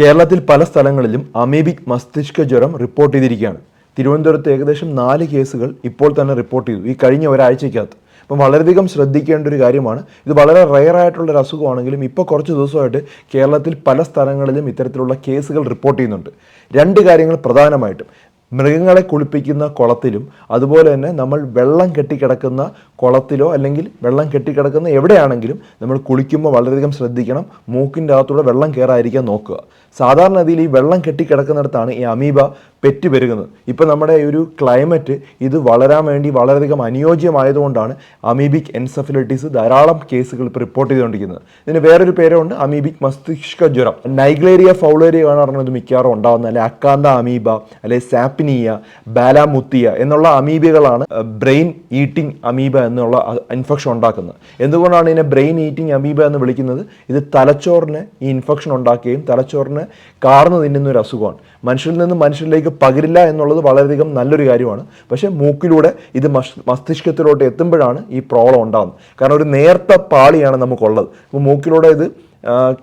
കേരളത്തിൽ പല സ്ഥലങ്ങളിലും അമീബിക് മസ്തിഷ്ക ജ്വരം റിപ്പോർട്ട് ചെയ്തിരിക്കുകയാണ്. തിരുവനന്തപുരത്ത് ഏകദേശം നാല് കേസുകൾ ഇപ്പോൾ തന്നെ റിപ്പോർട്ട് ചെയ്തു ഈ കഴിഞ്ഞ ഒരാഴ്ചയ്ക്കകത്ത് അപ്പം വളരെയധികം ശ്രദ്ധിക്കേണ്ട ഒരു കാര്യമാണ് ഇത് വളരെ റെയർ ആയിട്ടുള്ള ഒരു അസുഖമാണെങ്കിലും ഇപ്പോൾ കുറച്ച് ദിവസമായിട്ട് കേരളത്തിൽ പല സ്ഥലങ്ങളിലും ഇത്തരത്തിലുള്ള കേസുകൾ റിപ്പോർട്ട് ചെയ്യുന്നുണ്ട്. രണ്ട് കാര്യങ്ങൾ പ്രധാനമായിട്ടും. മൃഗങ്ങളെ കുളിപ്പിക്കുന്ന കുളത്തിലും അതുപോലെ തന്നെ നമ്മൾ വെള്ളം കെട്ടിക്കിടക്കുന്ന കുളത്തിലോ അല്ലെങ്കിൽ വെള്ളം കെട്ടിക്കിടക്കുന്ന എവിടെയാണെങ്കിലും നമ്മൾ കുളിക്കുമ്പോൾ വളരെയധികം ശ്രദ്ധിക്കണം. മൂക്കിന്റെ അകത്തൂടെ വെള്ളം കയറാതിരിക്കാൻ നോക്കുക. സാധാരണഗതിയിൽ ഈ വെള്ളം കെട്ടിക്കിടക്കുന്നിടത്താണ് ഈ അമീബ പെറ്റ് പെരുകുന്നത്. ഇപ്പം നമ്മുടെ ഒരു ക്ലൈമറ്റ് ഇത് വളരാൻ വേണ്ടി വളരെയധികം അനുയോജ്യമായതുകൊണ്ടാണ് അമീബിക് എൻസഫിലിറ്റീസ് ധാരാളം കേസുകൾ ഇപ്പോൾ റിപ്പോർട്ട് ചെയ്തുകൊണ്ടിരിക്കുന്നത്. ഇതിന് വേറൊരു പേരുണ്ട് അമീബിക് മസ്തിഷ്ക ജ്വരം. നൈഗ്ലേരിയ ഫൗളേരിയ കാണാറുണ്ട് ഇത് മിക്കവാറും ഉണ്ടാകുന്ന അല്ലെ അക്കാന്ത അമീബ അല്ലെ സാപ്പിനിയ ബാലാമുത്തിയ എന്നുള്ള അമീബികളാണ് ബ്രെയിൻ ഈറ്റിംഗ് അമീബ എന്നുള്ള ഇൻഫെക്ഷൻ ഉണ്ടാക്കുന്നത്. എന്തുകൊണ്ടാണ് ഇതിനെ ബ്രെയിൻ ഈറ്റിംഗ് അമീബ എന്ന് വിളിക്കുന്നത്? ഇത് തലച്ചോറിന് ഈ ഇൻഫെക്ഷൻ ഉണ്ടാക്കുകയും തലച്ചോറിന് കാർന്നു തിന്നുന്ന ഒരു അസുഖമാണ്. മനുഷ്യരിൽ നിന്ന് മനുഷ്യരിലേക്ക് പകരില്ല എന്നുള്ളത് വളരെയധികം നല്ലൊരു കാര്യമാണ്. പക്ഷേ മൂക്കിലൂടെ ഇത് മസ് മസ്തിഷ്കത്തിലോട്ട് എത്തുമ്പോഴാണ് ഈ പ്രോബ്ലം ഉണ്ടാകുന്നത്. കാരണം ഒരു നേർത്ത പാളിയാണ് നമുക്കുള്ളത്. അപ്പോൾ മൂക്കിലൂടെ ഇത്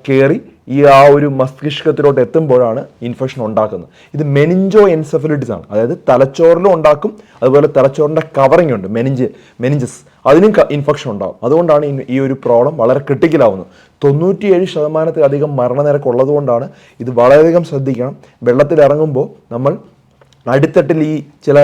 കയറി ഈ ആ ഒരു മസ്തിഷ്കത്തിലോട്ട് എത്തുമ്പോഴാണ് ഇൻഫെക്ഷൻ ഉണ്ടാക്കുന്നത്. ഇത് മെനിഞ്ചോ എൻസെഫലിറ്റിസ് ആണ്. അതായത് തലച്ചോറിലും ഉണ്ടാക്കും അതുപോലെ തലച്ചോറിന്റെ കവറിംഗ് ഉണ്ട് മെനിഞ്ച് മെനിഞ്ചസ് അതിനും ഇൻഫെക്ഷൻ ഉണ്ടാകും അതുകൊണ്ടാണ് ഈ- ഒരു പ്രോബ്ലം വളരെ ക്രിട്ടിക്കലാവുന്നത് തൊണ്ണൂറ്റിയേഴ് ശതമാനത്തിലധികം മരണനിരക്ക് ഉള്ളതുകൊണ്ടാണ് ഇത് വളരെയധികം ശ്രദ്ധിക്കണം. വെള്ളത്തിൽ ഇറങ്ങുമ്പോൾ നമ്മൾ അടിത്തട്ടിൽ ഈ ചില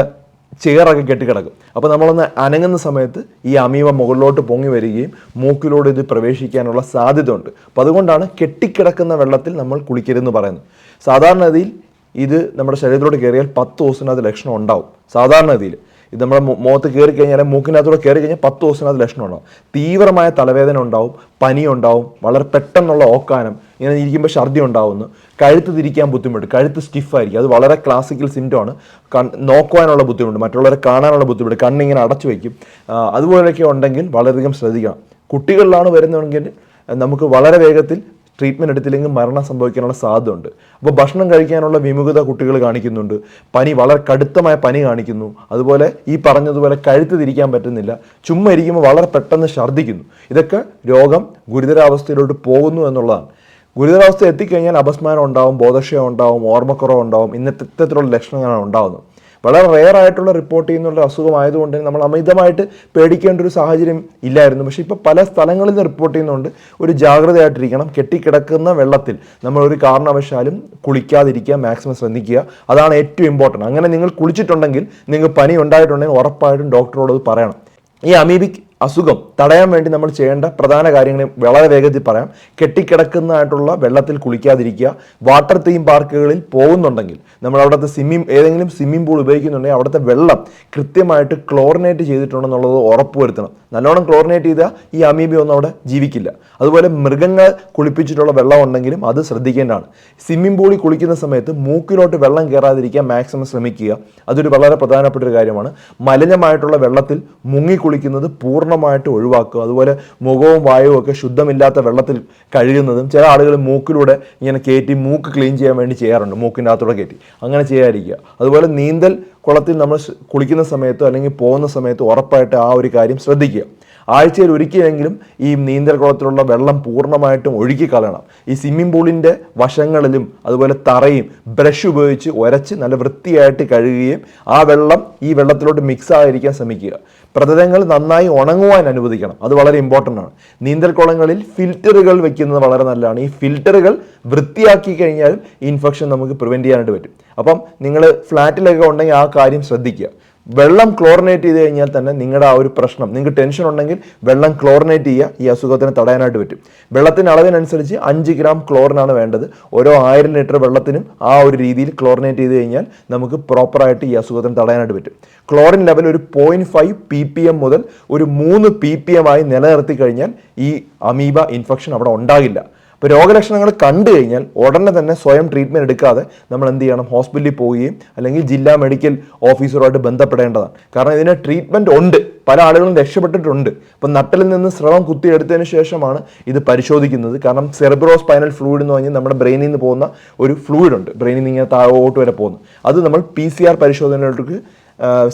ചെയറൊക്കെ കെട്ടിക്കിടക്കും. അപ്പോൾ നമ്മളൊന്ന് അനങ്ങുന്ന സമയത്ത് ഈ അമീവ മുകളിലോട്ട് പൊങ്ങി വരികയും മൂക്കിലൂടെ ഇത് പ്രവേശിക്കാനുള്ള സാധ്യത ഉണ്ട് അപ്പോൾ അതുകൊണ്ടാണ് കെട്ടിക്കിടക്കുന്ന വെള്ളത്തിൽ നമ്മൾ കുളിക്കരുതെന്ന് പറയുന്നത്. സാധാരണഗതിയിൽ ഇത് നമ്മുടെ ശരീരത്തിലോട്ട് കയറിയാൽ പത്ത് ദിവസത്തിനകത്ത് ലക്ഷണം ഉണ്ടാവും. സാധാരണഗതിയിൽ. ഇത് നമ്മുടെ മുഖത്ത് കയറി കഴിഞ്ഞാൽ മൂക്കിനകത്തൂടെ കയറി കഴിഞ്ഞാൽ പത്ത് ദിവസത്തിനകത്ത് ലക്ഷണം ഉണ്ടാവും. തീവ്രമായ തലവേദന ഉണ്ടാവും പനി ഉണ്ടാവും വളരെ പെട്ടെന്നുള്ള ഓക്കാനം ഇങ്ങനെ ഇരിക്കുമ്പോൾ ഛർദി ഉണ്ടാവുന്നു. കഴുത്ത് തിരിക്കാൻ ബുദ്ധിമുട്ട്. കഴുത്ത് സ്റ്റിഫായിരിക്കും അത് വളരെ ക്ലാസിക്കൽ സിംറ്റം ആണ്. കൺ നോക്കുവാനുള്ള ബുദ്ധിമുട്ട്. മറ്റുള്ളവരെ കാണാനുള്ള ബുദ്ധിമുട്ട്. കണ്ണിങ്ങനെ അടച്ചു വയ്ക്കും അതുപോലെയൊക്കെ ഉണ്ടെങ്കിൽ വളരെയധികം ശ്രദ്ധിക്കണം. കുട്ടികളിലാണ് വരുന്നതെങ്കിൽ നമുക്ക് വളരെ വേഗത്തിൽ ട്രീറ്റ്മെന്റ് എടുത്തില്ലെങ്കിൽ മരണം സംഭവിക്കാനുള്ള സാധ്യതയുണ്ട്. അപ്പോൾ ഭക്ഷണം കഴിക്കാനുള്ള വിമുഖത കുട്ടികൾ കാണിക്കുന്നുണ്ട്. പനി വളരെ കടുത്തമായ പനി കാണിക്കുന്നു. അതുപോലെ ഈ പറഞ്ഞതുപോലെ കഴുത്ത് തിരിക്കാൻ പറ്റുന്നില്ല. ചുമ്മാ ഇരിക്കുമ്പോൾ വളരെ പെട്ടെന്ന് ഛർദ്ദിക്കുന്നു. ഇതൊക്കെ രോഗം ഗുരുതരാവസ്ഥയിലോട്ട് പോകുന്നു എന്നുള്ളതാണ്. ഗുരുതരാവസ്ഥ എത്തിക്കഴിഞ്ഞാൽ അപസ്മാരം ഉണ്ടാവും ബോധക്ഷയം ഉണ്ടാവും ഓർമ്മക്കുറവ് ഉണ്ടാവും ഇന്നത്തെ ഇത്തരത്തിലുള്ള ലക്ഷണങ്ങളാണ് ഉണ്ടാകുന്നത് വളരെ റെയർ ആയിട്ടുള്ള റിപ്പോർട്ട് ചെയ്യുന്നുള്ള അസുഖമായതുകൊണ്ട് നമ്മൾ അമിതമായിട്ട് പേടിക്കേണ്ട ഒരു സാഹചര്യം ഇല്ലായിരുന്നു. പക്ഷേ ഇപ്പോൾ പല സ്ഥലങ്ങളിൽ നിന്ന് റിപ്പോർട്ട് ചെയ്യുന്നുണ്ട്. ഒരു ജാഗ്രതയായിട്ടിരിക്കണം. കെട്ടിക്കിടക്കുന്ന വെള്ളത്തിൽ നമ്മൾ ഒരു കാരണവശാലും കുളിക്കാതിരിക്കുക മാക്സിമം ശ്രദ്ധിക്കുക. അതാണ് ഏറ്റവും ഇമ്പോർട്ടന്റ് അങ്ങനെ നിങ്ങൾ കുളിച്ചിട്ടുണ്ടെങ്കിൽ നിങ്ങൾക്ക് പനി ഉണ്ടായിട്ടുണ്ടെങ്കിൽ ഉറപ്പായിട്ടും ഡോക്ടറോട് പറയണം. ഈ അമീബിക് അസുഖം തടയാൻ വേണ്ടി നമ്മൾ ചെയ്യേണ്ട പ്രധാന കാര്യങ്ങൾ വളരെ വേഗത്തിൽ പറയാം. കെട്ടിക്കിടക്കുന്നതായിട്ടുള്ള വെള്ളത്തിൽ കുളിക്കാതിരിക്കുക. വാട്ടർ തീം പാർക്കുകളിൽ പോകുന്നുണ്ടെങ്കിൽ നമ്മൾ അവിടുത്തെ സ്വിമ്മിംഗ് ഏതെങ്കിലും സ്വിമ്മിംഗ് പൂൾ ഉപയോഗിക്കുന്നുണ്ടെങ്കിൽ അവിടുത്തെ വെള്ളം കൃത്യമായിട്ട് ക്ലോറിനേറ്റ് ചെയ്തിട്ടുണ്ടെന്നുള്ളത് ഉറപ്പുവരുത്തണം. നല്ലോണം ക്ലോറിനേറ്റ് ചെയ്താൽ ഈ അമീബിയൊന്നും ഒന്നും അവിടെ ജീവിക്കില്ല. അതുപോലെ മൃഗങ്ങൾ കുളിപ്പിച്ചിട്ടുള്ള വെള്ളം ഉണ്ടെങ്കിലും അത് ശ്രദ്ധിക്കേണ്ടതാണ്. സ്വിമ്മിംഗ് പൂളിൽ കുളിക്കുന്ന സമയത്ത് മൂക്കിലോട്ട് വെള്ളം കയറാതിരിക്കാൻ മാക്സിമം ശ്രമിക്കുക. അതൊരു വളരെ പ്രധാനപ്പെട്ട ഒരു കാര്യമാണ്. മലിനമായിട്ടുള്ള വെള്ളത്തിൽ മുങ്ങി കുളിക്കുന്നത് പൂർണമായിട്ട് ഒഴിവാക്കുക. അതുപോലെ മുഖവും വായവും ഒക്കെ ശുദ്ധമില്ലാത്ത വെള്ളത്തിൽ കഴുകുന്നതും ചില ആളുകൾ മൂക്കിലൂടെ ഇങ്ങനെ കയറ്റി മൂക്ക് ക്ലീൻ ചെയ്യാൻ വേണ്ടി ചെയ്യാറുണ്ട്. മൂക്കിന്റെ അകത്തൂടെ കയറ്റി. അങ്ങനെ ചെയ്യാതിരിക്കുക. അതുപോലെ നീന്തൽ കുളത്തിൽ നമ്മൾ കുളിക്കുന്ന സമയത്തോ അല്ലെങ്കിൽ പോകുന്ന സമയത്തോ ഉറപ്പായിട്ട് ആ ഒരു കാര്യം ശ്രദ്ധിക്കുക. ആഴ്ചയിൽ ഒരിക്കലെങ്കിലും ഈ നീന്തൽ കുളത്തിലുള്ള വെള്ളം പൂർണമായിട്ടും ഒഴുക്കി കളയണം. ഈ സ്വിമ്മിംഗ് പൂളിന്റെ വശങ്ങളിലും അതുപോലെ തറയും ബ്രഷ് ഉപയോഗിച്ച് ഉരച്ച് നല്ല വൃത്തിയായിട്ട് കഴുകുകയും ആ വെള്ളം ഈ വെള്ളത്തിലോട്ട് മിക്സ് ആയിരിക്കാൻ ശ്രമിക്കുക. പ്രതലങ്ങൾ നന്നായി ഉണങ്ങുവാൻ അനുവദിക്കണം. അത് വളരെ ഇമ്പോർട്ടന്റ് ആണ്. നീന്തൽ കുളങ്ങളിൽ ഫിൽറ്ററുകൾ വെക്കുന്നത് വളരെ നല്ലതാണ്. ഈ ഫിൽറ്ററുകൾ വൃത്തിയാക്കി കഴിഞ്ഞാലും ഇൻഫെക്ഷൻ നമുക്ക് പ്രിവെന്റ് ചെയ്യാനായിട്ട് പറ്റും. അപ്പം നിങ്ങൾ ഫ്ലാറ്റിലൊക്കെ ഉണ്ടെങ്കിൽ ആ കാര്യം ശ്രദ്ധിക്കുക. വെള്ളം ക്ലോറിനേറ്റ് ചെയ്ത് കഴിഞ്ഞാൽ തന്നെ നിങ്ങളുടെ ആ ഒരു പ്രശ്നം നിങ്ങൾക്ക് ടെൻഷൻ ഉണ്ടെങ്കിൽ വെള്ളം ക്ലോറിനേറ്റ് ചെയ്യുക ഈ അസുഖത്തിന് തടയാനായിട്ട് പറ്റും. വെള്ളത്തിന്റെ അളവിനനുസരിച്ച് അഞ്ച് ഗ്രാം ക്ലോറിനാണ് വേണ്ടത്. ഓരോ ആയിരം ലിറ്റർ വെള്ളത്തിനും ആ ഒരു രീതിയിൽ ക്ലോറിനേറ്റ് ചെയ്ത് കഴിഞ്ഞാൽ നമുക്ക് പ്രോപ്പറായിട്ട് ഈ അസുഖത്തിന് തടയാനായിട്ട് പറ്റും. ക്ലോറിൻ ലെവൽ ഒരു point five P P M മുതൽ ഒരു മൂന്ന് പി പി എം ആയി നിലനിർത്തി കഴിഞ്ഞാൽ ഈ അമീബ ഇൻഫെക്ഷൻ അവിടെ ഉണ്ടാകില്ല. ഇപ്പോൾ രോഗലക്ഷണങ്ങൾ കണ്ടു കഴിഞ്ഞാൽ ഉടനെ തന്നെ സ്വയം ട്രീറ്റ്മെന്റ് എടുക്കാതെ നമ്മൾ എന്ത് ചെയ്യണം? ഹോസ്പിറ്റലിൽ പോവുകയും അല്ലെങ്കിൽ ജില്ലാ മെഡിക്കൽ ഓഫീസറുമായിട്ട് ബന്ധപ്പെടേണ്ടതാണ്. കാരണം ഇതിന് ട്രീറ്റ്മെന്റ് ഉണ്ട്. പല ആളുകളും രക്ഷപ്പെട്ടിട്ടുണ്ട്. അപ്പം നട്ടലിൽ നിന്ന് സ്രവം കുത്തിയെടുത്തതിന് ശേഷമാണ് ഇത് പരിശോധിക്കുന്നത്. കാരണം സെറിബ്രോ സ്പൈനൽ ഫ്ലൂയിഡ് എന്ന് പറഞ്ഞാൽ നമ്മുടെ ബ്രെയിനിൽ നിന്ന് പോകുന്ന ഒരു ഫ്ലൂയിഡ് ഉണ്ട്. ബ്രെയിനിൽ നിന്ന് ഇങ്ങനെ താഴോട്ട് വരെ പോകുന്നു. അത് നമ്മൾ പി സി ആർ പരിശോധനയിലേക്ക്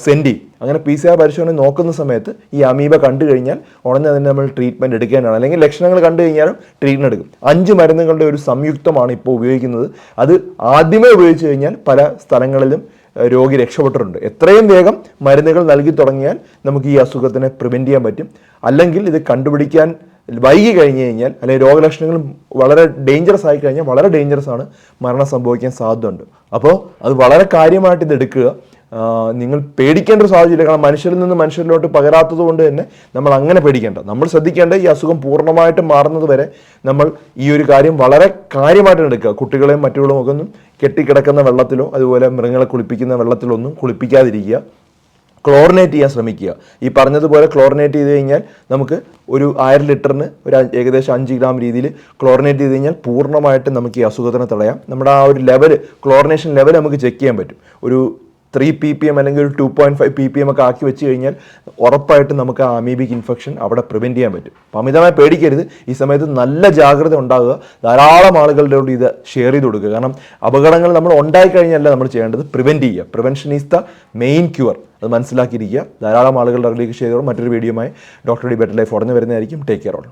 സെൻഡ് അങ്ങനെ പി സി ആർ പരിശോധന നോക്കുന്ന സമയത്ത് ഈ അമീബ കണ്ടു കഴിഞ്ഞാൽ ഉടനെ തന്നെ നമ്മൾ ട്രീറ്റ്മെന്റ് എടുക്കേണ്ടതാണ്. അല്ലെങ്കിൽ ലക്ഷണങ്ങൾ കണ്ടു കഴിഞ്ഞാലും ട്രീറ്റ്മെന്റ് എടുക്കും. അഞ്ച് മരുന്നുകളുടെ ഒരു സംയുക്തമാണ് ഇപ്പോൾ ഉപയോഗിക്കുന്നത്. അത് ആദ്യമേ ഉപയോഗിച്ച് കഴിഞ്ഞാൽ പല സ്ഥലങ്ങളിലും രോഗി രക്ഷപ്പെട്ടിട്ടുണ്ട്. എത്രയും വേഗം മരുന്നുകൾ നൽകി തുടങ്ങിയാൽ നമുക്ക് ഈ അസുഖത്തിനെ പ്രിവെന്റ് ചെയ്യാൻ പറ്റും. അല്ലെങ്കിൽ ഇത് കണ്ടുപിടിക്കാൻ വൈകി കഴിഞ്ഞു കഴിഞ്ഞാൽ അല്ലെങ്കിൽ രോഗലക്ഷണങ്ങൾ വളരെ ഡേഞ്ചറസ് ആയി കഴിഞ്ഞാൽ വളരെ ഡേഞ്ചറസ് ആണ് മരണം സംഭവിക്കാൻ സാധ്യതയുണ്ട്. അപ്പോൾ അത് വളരെ കാര്യമായിട്ട് ഇത് എടുക്കുക. നിങ്ങൾ പേടിക്കേണ്ട ഒരു സാഹചര്യം കാരണം മനുഷ്യരിൽ നിന്ന് മനുഷ്യരിലോട്ട് പകരാത്തത് കൊണ്ട് തന്നെ നമ്മൾ അങ്ങനെ പേടിക്കേണ്ട. നമ്മൾ ശ്രദ്ധിക്കേണ്ട ഈ അസുഖം പൂർണമായിട്ട് മാറുന്നത് വരെ നമ്മൾ ഈ ഒരു കാര്യം വളരെ കാര്യമായിട്ട് എടുക്കുക. കുട്ടികളെയും മറ്റുള്ളവരും ഒക്കെ ഒന്നും കെട്ടിക്കിടക്കുന്ന വെള്ളത്തിലോ അതുപോലെ മൃഗങ്ങളെ കുളിപ്പിക്കുന്ന വെള്ളത്തിലോ ഒന്നും കുളിപ്പിക്കാതിരിക്കുക. ക്ലോറിനേറ്റ് ചെയ്യാൻ ശ്രമിക്കുക. ഈ പറഞ്ഞതുപോലെ ക്ലോറിനേറ്റ് ചെയ്ത് കഴിഞ്ഞാൽ നമുക്ക് ഒരു ആയിരം ലിറ്ററിന് ഒരു ഏകദേശം അഞ്ച് ഗ്രാം രീതിയിൽ ക്ലോറിനേറ്റ് ചെയ്ത് കഴിഞ്ഞാൽ പൂർണമായിട്ടും നമുക്ക് ഈ അസുഖത്തിനെ തടയാം. നമ്മുടെ ആ ഒരു ലെവൽ ക്ലോറിനേഷൻ ലെവൽ നമുക്ക് ചെക്ക് ചെയ്യാൻ പറ്റും. ഒരു ത്രീ പി പി എം അല്ലെങ്കിൽ ഒരു two point five P P M ഒക്കെ ആക്കി വെച്ച് കഴിഞ്ഞാൽ ഉറപ്പായിട്ട് നമുക്ക് ആ അമീബിക് ഇൻഫെക്ഷൻ അവിടെ പ്രിവെന്റ് ചെയ്യാൻ പറ്റും. അപ്പം അമിതമായി പേടിക്കരുത്. ഈ സമയത്ത് നല്ല ജാഗ്രത ഉണ്ടാകുക. ധാരാളം ആളുകളുടെ ഇത് ഷെയർ ചെയ്ത് കൊടുക്കുക. കാരണം അപകടങ്ങൾ നമ്മൾ ഉണ്ടായി കഴിഞ്ഞല്ല നമ്മൾ ചെയ്യേണ്ടത്. പ്രിവെന്റ് ചെയ്യുക. Prevention is the main cure അത് മനസ്സിലാക്കിയിരിക്കുക. ധാരാളം ആളുകളുടെ അറിയിലേക്ക് ഷെയർ ചെയ്തോളും. മറ്റൊരു വീഡിയോയുമായി ഡോക്ടർ ഡി ബെറ്റർ ലൈഫ് ഉടനെ വരുന്നതായിരിക്കും. Take care all